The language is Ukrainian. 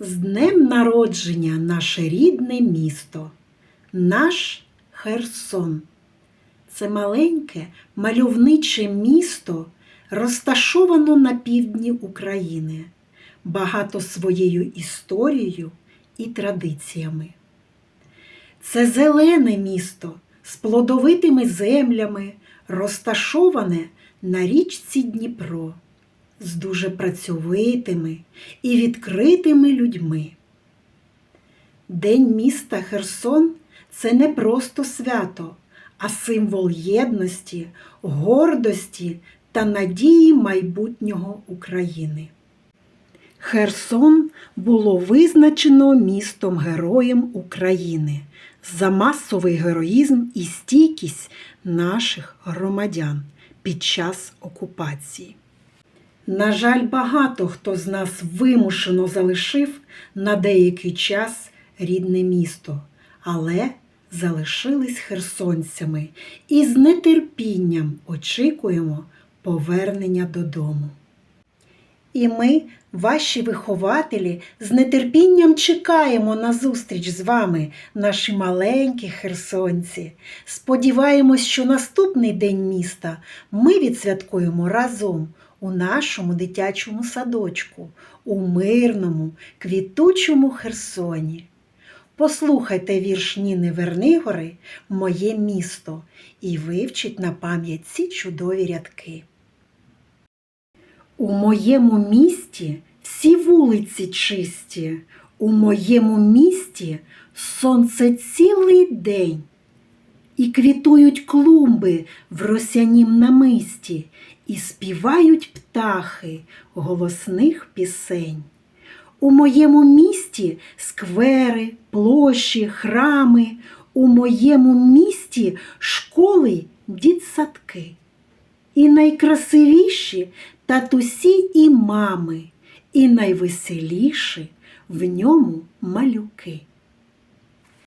З днем народження наше рідне місто, наш Херсон. Це маленьке мальовниче місто розташовано на півдні України, багато своєю історією і традиціями. Це зелене місто з плодовитими землями, розташоване на річці Дніпро, з дуже працьовитими і відкритими людьми. День міста Херсон це не просто свято, а символ єдності, гордості та надії майбутнього України. Херсон було визначено містом героєм України за масовий героїзм і стійкість наших громадян під час окупації. На жаль, багато хто з нас вимушено залишив на деякий час рідне місто, але залишились херсонцями і з нетерпінням очікуємо повернення додому. І ми, ваші вихователі, з нетерпінням чекаємо на зустріч з вами, наші маленькі херсонці. Сподіваємось, що наступний день міста ми відсвяткуємо разом у нашому дитячому садочку, у мирному, квітучому Херсоні. Послухайте вірш Ніни Вернигори Моє місто і вивчіть на пам'ять ці чудові рядки. У моєму місті всі вулиці чисті, у моєму місті сонце цілий день, і квітують клумби в росянім намисті, і співають птахи голосних пісень. У моєму місті сквери, площі, храми, у моєму місті школи, дітсадки. І найкрасивіші татусі і мами, і найвеселіші в ньому малюки.